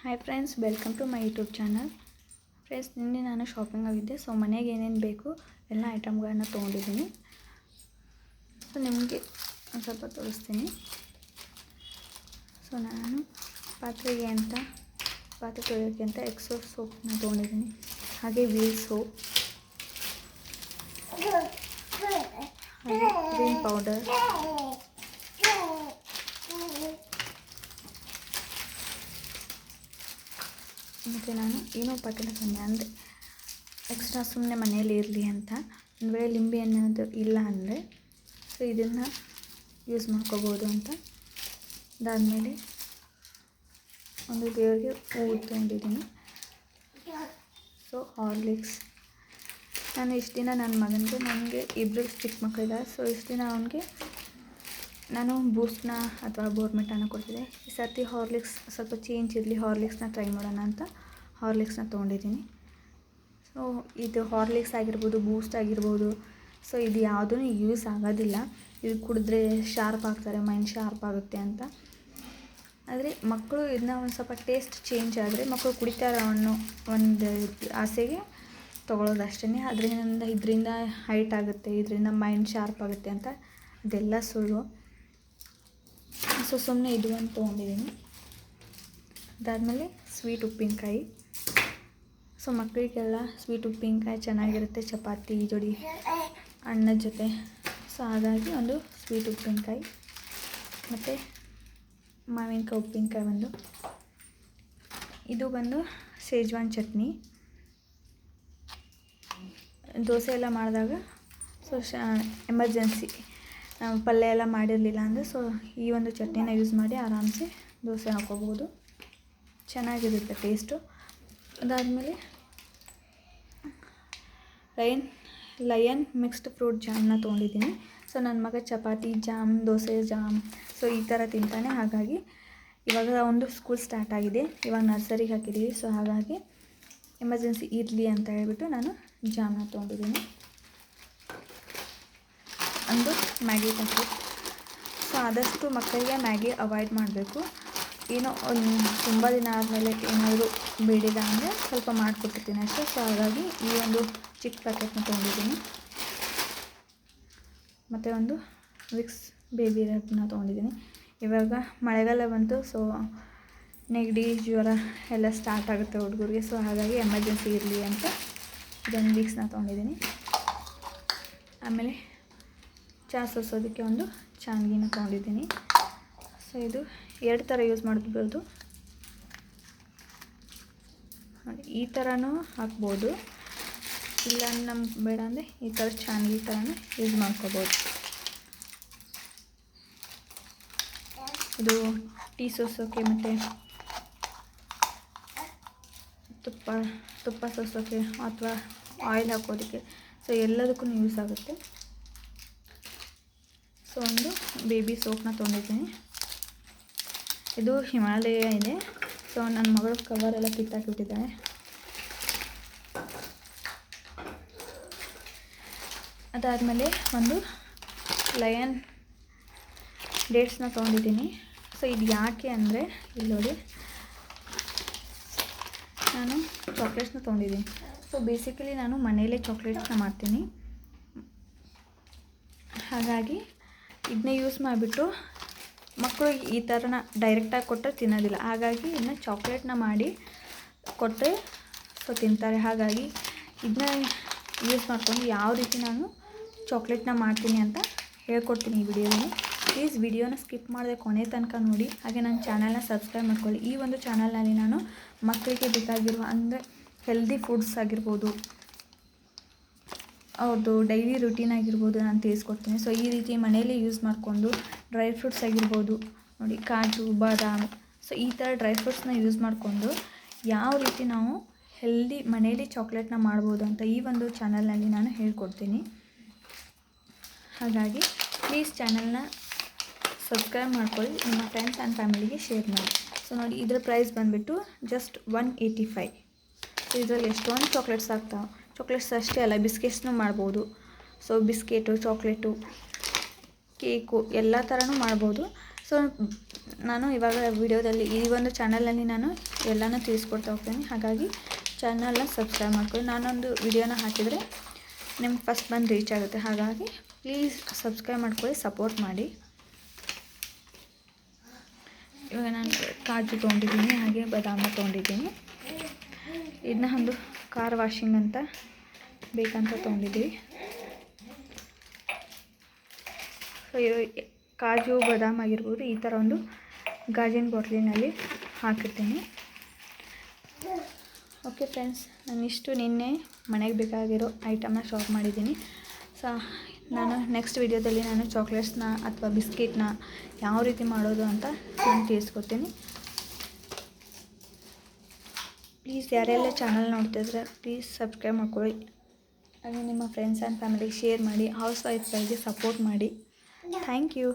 Hi friends welcome to my YouTube channel friends ನಿನ್ನೆ ನಾನು shopping ಆಗಿದ್ದೆ ಸೊ ಮನೆಗೆ ಏನೇನು ಬೇಕು, ಎಲ್ಲ ಐಟಮ್ಗಳನ್ನ ತೊಗೊಂಡಿದ್ದೀನಿ. ಸೊ ನಿಮಗೆ ಒಂದು ಸ್ವಲ್ಪ ತೋರಿಸ್ತೀನಿ. ಸೊ ನಾನು ಪಾತ್ರೆಗೆ ಅಂತ, ಪಾತ್ರೆ ತೊಳೆಯೋಕ್ಕೆ ಅಂತ ಎಕ್ಸೋ ಸೋಪ್ನ ತೊಗೊಂಡಿದ್ದೀನಿ. ಹಾಗೆ ವೀಲ್ ಸೋಪ್ ಹಾಗೆ ಗ್ರೀನ್ ಪೌಡರ್ ಮತ್ತು ನಾನು ಏನೋ ಪಟ್ಟಣ ತಂದೆ ಅಂದರೆ ಎಕ್ಸ್ಟ್ರಾ ಸುಮ್ಮನೆ ಮನೆಯಲ್ಲಿ ಇರಲಿ ಅಂತ. ಒಂದು ವೇಳೆ ಲಿಂಬೆ ಅನ್ನೋದು ಇಲ್ಲ ಅಂದರೆ ಸೊ ಇದನ್ನು ಯೂಸ್ ಮಾಡ್ಕೋಬೋದು ಅಂತ. ಅದಾದಮೇಲೆ ಒಂದು ದೇವರಿಗೆ ಹೂವು ತೊಗೊಂಡಿದ್ದೀನಿ ಸೊ ಹಾರ್ಲಿಕ್ಸ್ ನಾನು ಇಷ್ಟು ದಿನ ನನ್ನ ಮಗನಿಗೆ, ನನಗೆ ಇಬ್ಬರು ಚಿಕ್ಕ ಮಕ್ಕಳಿದ್ದಾರೆ ಸೊ ಇಷ್ಟು ದಿನ ಅವನಿಗೆ ನಾನು ಬೂಸ್ಟ್ನ ಅಥವಾ ಬೋರ್ಮಿಟಾನ ಕೊಡ್ತಿದ್ದೆ ಈ ಸರ್ತಿ ಹಾರ್ಲಿಕ್ಸ್ ಸ್ವಲ್ಪ ಚೇಂಜ್ ಇರಲಿ, ಹಾರ್ಲಿಕ್ಸ್ನ ಟ್ರೈ ಮಾಡೋಣ ಅಂತ ಹಾರ್ಲಿಕ್ಸ್ನ ತೊಗೊಂಡಿದ್ದೀನಿ. ಸೊ, ಇದು ಹಾರ್ಲಿಕ್ಸ್ ಆಗಿರ್ಬೋದು, ಬೂಸ್ಟ್ ಆಗಿರ್ಬೋದು, ಸೊ ಇದು ಯಾವುದೂ ಯೂಸ್ ಆಗೋದಿಲ್ಲ. ಇದು ಕುಡಿದ್ರೆ ಶಾರ್ಪ್ ಆಗ್ತಾರೆ, ಮೈಂಡ್ ಶಾರ್ಪ್ ಆಗುತ್ತೆ ಅಂತ. ಆದರೆ ಮಕ್ಕಳು ಇದನ್ನ ಒಂದು ಸ್ವಲ್ಪ ಟೇಸ್ಟ್ ಚೇಂಜ್ ಆದರೆ ಮಕ್ಕಳು ಕುಡಿತಾರೆ ಅನ್ನೋ ಒಂದು ಆಸೆಗೆ ತೊಗೊಳೋದು ಅಷ್ಟೇ ಅದರಿಂದ ಇದರಿಂದ ಹೈಟ್ ಆಗುತ್ತೆ, ಇದರಿಂದ ಮೈಂಡ್ ಶಾರ್ಪ್ ಆಗುತ್ತೆ ಅಂತ ಅದೆಲ್ಲ ಸುಳ್ಳು. ಸೊ ಸುಮ್ಮನೆ ಇದು ಒಂದು ತೊಗೊಂಡಿದ್ದೀನಿ ಅದಾದಮೇಲೆ ಸ್ವೀಟ್ ಉಪ್ಪಿನಕಾಯಿ. ಸೊ ಮಕ್ಕಳಿಗೆಲ್ಲ ಸ್ವೀಟ್ ಉಪ್ಪಿನಕಾಯಿ ಚೆನ್ನಾಗಿರುತ್ತೆ, ಚಪಾತಿ ಜೋಡಿ ಅಣ್ಣದ ಜೊತೆ. ಸೊ, ಹಾಗಾಗಿ ಒಂದು ಸ್ವೀಟ್ ಉಪ್ಪಿನಕಾಯಿ. ಮತ್ತು ಮಾವಿನಕಾಯಿ ಉಪ್ಪಿನಕಾಯಿ ಒಂದು. ಇದು ಬಂದು ಸೇಜ್ವಾನ್ ಚಟ್ನಿ. ದೋಸೆ ಎಲ್ಲ ಮಾಡಿದಾಗ, ಸೊ, ಶ ಎಮರ್ಜೆನ್ಸಿ ಪಲ್ಯ ಎಲ್ಲ ಮಾಡಿರಲಿಲ್ಲ ಅಂದರೆ ಸೊ ಈ ಒಂದು ಚಟ್ನಿನ ಯೂಸ್ ಮಾಡಿ ಆರಾಮ್ಸೆ ದೋಸೆ ಹಾಕೋಬೋದು ಚೆನ್ನಾಗಿರುತ್ತೆ ಟೇಸ್ಟು ಅದಾದಮೇಲೆ ಲಯನ್ ಲಯನ್ ಮಿಕ್ಸ್ಡ್ ಫ್ರೂಟ್ ಜಾಮ್ನ ತೊಗೊಂಡಿದ್ದೀನಿ. ಸೊ ನನ್ನ ಮಗ chapati jam dosa jam so ಈ ಥರ ತಿಂತಾನೆ. ಹಾಗಾಗಿ ಇವಾಗ ಒಂದು ಸ್ಕೂಲ್ ಸ್ಟಾರ್ಟ್ ಆಗಿದೆ. ಇವಾಗ ನರ್ಸರಿಗೆ ಹಾಕಿದ್ದೀವಿ ಸೊ ಹಾಗಾಗಿ ಎಮರ್ಜೆನ್ಸಿ ಇರಲಿ ಅಂತ ಹೇಳ್ಬಿಟ್ಟು ನಾನು ಜಾಮ್ನ ತೊಗೊಂಡಿದ್ದೀನಿ. ಒಂದು ಮ್ಯಾಗಿ ಪ್ಯಾಕೆಟ್ ಸೊ ಆದಷ್ಟು ಮಕ್ಕಳಿಗೆ ಮ್ಯಾಗಿ ಅವಾಯ್ಡ್ ಮಾಡಬೇಕು. ಏನೋ ಒಂದು ತುಂಬ ದಿನ ಆದಮೇಲೆ ಏನಾದರೂ ಬೇಡಿಲ್ಲ ಅಂದರೆ ಸ್ವಲ್ಪ ಮಾಡಿಕೊಟ್ಟಿರ್ತೀನಿ ಅಷ್ಟೇ. ಸೊ ಹಾಗಾಗಿ ಈ ಒಂದು ಚಿಕ್ಕ ಪ್ಯಾಕೆಟ್ನ ತೊಗೊಂಡಿದ್ದೀನಿ. ಮತ್ತು ಒಂದು ವಿಕ್ಸ್ ಬೇಬಿ ರ್ಯಾಪ್ನ ತೊಗೊಂಡಿದ್ದೀನಿ. ಇವಾಗ ಮಳೆಗಾಲ ಬಂತು. ಸೊ ನೆಗಡಿ, ಜ್ವರ ಎಲ್ಲ ಸ್ಟಾರ್ಟ್ ಆಗುತ್ತೆ ಹುಡುಗರಿಗೆ. ಸೊ ಹಾಗಾಗಿ ಎಮರ್ಜೆನ್ಸಿ ಇರಲಿ ಅಂತ ಇದೊಂದು ವಿಕ್ಸ್ನ ತೊಗೊಂಡಿದ್ದೀನಿ. ಆಮೇಲೆ ಚಹಾ ಸೋಸೋದಕ್ಕೆ ಒಂದು ಚಾನ್ಗಿನ ತೊಗೊಂಡಿದ್ದೀನಿ. ಸೊ ಇದು ಎರಡು ಥರ ಯೂಸ್ ಮಾಡ್ಬೋದು. ಈ ಥರನೂ ಹಾಕ್ಬೋದು. ಇಲ್ಲ ನಮ್ಗೆ ಬೇಡ ಅಂದರೆ ಈ ಥರ ಚಾನ್ಗಿ ಥರನೂ ಯೂಸ್ ಮಾಡ್ಕೋಬೋದು. ಇದು ಟೀ ಸೋಸೋಕ್ಕೆ ಮತ್ತು ತುಪ್ಪ ತುಪ್ಪ ಸೋಸೋಕ್ಕೆ ಅಥವಾ ಆಯಿಲ್ ಹಾಕೋದಕ್ಕೆ. ಸೊ ಎಲ್ಲದಕ್ಕೂ ಯೂಸ್ ಆಗುತ್ತೆ. ಸೊ, ಒಂದು ಬೇಬಿ ಸೋಪ್ನ ತೊಗೊಂಡಿದ್ದೀನಿ. ಇದು ಹಿಮಾಲಯ ಇದೆ. ಸೊ ನನ್ನ ಮಗಳು ಕವರೆಲ್ಲ ಕಿತ್ತಾಕಿಬಿಟ್ಟಿದ್ದಾಳೆ. ಅದಾದಮೇಲೆ ಒಂದು ಲಯನ್ ಡೇಟ್ಸ್ನ ತೊಗೊಂಡಿದ್ದೀನಿ. ಸೊ, ಇದು ಯಾಕೆ ಅಂದರೆ ಇಲ್ಲಿ ನೋಡಿ. ನಾನು ಚಾಕ್ಲೇಟ್ಸ್ನ ತೊಗೊಂಡಿದ್ದೀನಿ. ಸೊ ಬೇಸಿಕಲಿ ನಾನು ಮನೆಯಲ್ಲೇ ಚಾಕ್ಲೇಟ್ಸ್ನ ಮಾಡ್ತೀನಿ. ಹಾಗಾಗಿ ಇದನ್ನೇ ಯೂಸ್ ಮಾಡಿಬಿಟ್ಟು ಮಕ್ಕಳು ಈ ಥರನ ಡೈರೆಕ್ಟಾಗಿ ಕೊಟ್ಟರೆ ತಿನ್ನೋದಿಲ್ಲ. ಹಾಗಾಗಿ ಇದನ್ನ ಚಾಕ್ಲೇಟ್ನ ಮಾಡಿ ಕೊಟ್ಟರೆ ಸೊ ತಿಂತಾರೆ. ಹಾಗಾಗಿ ಇದನ್ನ ಯೂಸ್ ಮಾಡ್ಕೊಂಡು ಯಾವ ರೀತಿ ನಾನು ಚಾಕ್ಲೇಟ್ನ ಮಾಡ್ತೀನಿ ಅಂತ ಹೇಳ್ಕೊಡ್ತೀನಿ ಈ ವಿಡಿಯೋದಲ್ಲಿ. ಪ್ಲೀಸ್ ವಿಡಿಯೋನ ಸ್ಕಿಪ್ ಮಾಡಿದೆ ಕೊನೆ ತನಕ ನೋಡಿ. ಹಾಗೆ ನನ್ನ ಚಾನಲ್ನ ಸಬ್ಸ್ಕ್ರೈಬ್ ಮಾಡ್ಕೊಳ್ಳಿ. ಈ ಒಂದು ಚಾನಲ್ನಲ್ಲಿ ನಾನು ಮಕ್ಕಳಿಗೆ ಬೇಕಾಗಿರುವ ಅಂದರೆ ಹೆಲ್ದಿ ಫುಡ್ಸ್ ಆಗಿರ್ಬೋದು ಅವ್ರದ್ದು ಡೈಲಿ ರುಟೀನ್ ಆಗಿರ್ಬೋದು ನಾನು ತಿಳಿಸ್ಕೊಡ್ತೀನಿ. ಸೊ ಈ ರೀತಿ ಮನೆಯಲ್ಲೇ ಯೂಸ್ ಮಾಡಿಕೊಂಡು ಡ್ರೈ ಫ್ರೂಟ್ಸ್ ಆಗಿರ್ಬೋದು, ನೋಡಿ ಕಾಜು, ಬಾದಾಮ್ ಸೊ ಈ ಥರ ಡ್ರೈ ಫ್ರೂಟ್ಸ್ನ ಯೂಸ್ ಮಾಡಿಕೊಂಡು ಯಾವ ರೀತಿ ನಾವು ಹೆಲ್ದಿ ಮನೆಯಲ್ಲಿ ಚಾಕ್ಲೇಟ್ನ ಮಾಡ್ಬೋದು ಅಂತ ಈ ಒಂದು ಚಾನಲ್ನಲ್ಲಿ ನಾನು ಹೇಳ್ಕೊಡ್ತೀನಿ. ಹಾಗಾಗಿ ಪ್ಲೀಸ್ ಚಾನಲ್ನ ಸಬ್ಸ್ಕ್ರೈಬ್ ಮಾಡ್ಕೊಳ್ಳಿ, ನಿಮ್ಮ ಫ್ರೆಂಡ್ಸ್ ಆ್ಯಂಡ್ ಫ್ಯಾಮಿಲಿಗೆ ಶೇರ್ ಮಾಡಿ. ಸೊ ನೋಡಿ ಇದರ ಪ್ರೈಸ್ ಬಂದುಬಿಟ್ಟು ಜಸ್ಟ್ ಒನ್ ಏಯ್ಟಿ ಫೈ ಇದರಲ್ಲಿ ಎಷ್ಟೊಂದು ಚಾಕ್ಲೇಟ್ಸ್ ಆಗ್ತಾವೆ? ಚಾಕ್ಲೇಟ್ಸ್ ಅಷ್ಟೇ ಅಲ್ಲ, ಬಿಸ್ಕೆಟ್ಸ್ನೂ ಮಾಡ್ಬೋದು. ಸೊ ಬಿಸ್ಕೆಟು ಚಾಕ್ಲೇಟು ಕೇಕು ಎಲ್ಲ ಥರನೂ ಮಾಡ್ಬೋದು. ಸೊ ನಾನು ಇವಾಗ ವಿಡಿಯೋದಲ್ಲಿ ಈ ಒಂದು ಚಾನಲಲ್ಲಿ ನಾನು ಎಲ್ಲನೂ ತಿಳಿಸ್ಕೊಡ್ತಾ ಹೋಗ್ತೀನಿ. ಹಾಗಾಗಿ ಚಾನಲ್ನ ಸಬ್ಸ್ಕ್ರೈಬ್ ಮಾಡ್ಕೊಳ್ಳಿ. ನಾನೊಂದು ವಿಡಿಯೋನ ಹಾಕಿದರೆ ನಿಮ್ಗೆ ಫಸ್ಟ್ ಬಂದು ರೀಚ್ ಆಗುತ್ತೆ. ಹಾಗಾಗಿ ಪ್ಲೀಸ್ ಸಬ್ಸ್ಕ್ರೈಬ್ ಮಾಡ್ಕೊಳ್ಳಿ ಸಪೋರ್ಟ್ ಮಾಡಿ. ಇವಾಗ ನಾನು ಕಾಜು ತೊಗೊಂಡಿದ್ದೀನಿ, ಹಾಗೆ ಬಾದಾಮ ತೊಗೊಂಡಿದ್ದೀನಿ. ಇದನ್ನ ಒಂದು ಕಾರ್ ವಾಷಿಂಗ್ ಅಂತ ಬೇಕಂತ ತೊಗೊಂಡಿದ್ದೀವಿ. ಸೊ ಕಾಜು, ಬಾದಾಮ್ ಆಗಿರ್ಬೋದು, ಈ ಥರ ಒಂದು ಗಾಜಿನ ಬಾಟ್ಲಿನಲ್ಲಿ ಹಾಕಿರ್ತೀನಿ. ಓಕೆ ಫ್ರೆಂಡ್ಸ್ ನಾನಿಷ್ಟು ನಿನ್ನೆ ಮನೆಗೆ ಬೇಕಾಗಿರೋ ಐಟಮ್ನ ಶಾಪ್ ಮಾಡಿದ್ದೀನಿ. ಸೊ ನಾನು ನೆಕ್ಸ್ಟ್ ವಿಡಿಯೋದಲ್ಲಿ ನಾನು ಚಾಕ್ಲೇಟ್ಸ್ನ ಅಥವಾ ಬಿಸ್ಕೆಟ್ನ ಯಾವ ರೀತಿ ಮಾಡೋದು ಅಂತ ನಾನು ತಿಳಿಸ್ಕೊಡ್ತೀನಿ. ಪ್ಲೀಸ್ ಯಾರೆಲ್ಲ ಚಾನಲ್ ನೋಡ್ತಿದ್ರೆ ಪ್ಲೀಸ್ ಸಬ್ಸ್ಕ್ರೈಬ್ ಮಾಡ್ಕೊಳ್ಳಿ. ಹಾಗೆ ನಿಮ್ಮ ಫ್ರೆಂಡ್ಸ್ ಆ್ಯಂಡ್ ಫ್ಯಾಮಿಲಿಗೆ ಶೇರ್ ಮಾಡಿ ಹೌಸ್ ವೈಫ್ಗಳಿಗೆ ಸಪೋರ್ಟ್ ಮಾಡಿ. Thank you